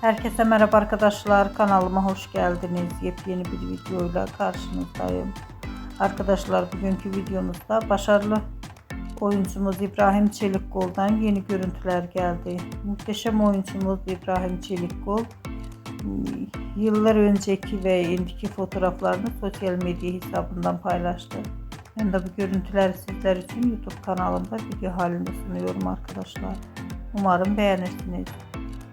Herkese merhaba arkadaşlar. Kanalıma hoş geldiniz. Yepyeni bir videoyla karşınızdayım. Arkadaşlar bugünkü videomuzda başarılı oyuncumuz İbrahim Çelikkol'dan yeni görüntüler geldi. Muhteşem oyuncumuz İbrahim Çelikkol yıllar önceki ve indiki fotoğraflarını sosyal medya hesabından paylaştı. Ben de bu görüntüleri sizler için YouTube kanalımda video halinde sunuyorum arkadaşlar. Umarım beğenirsiniz.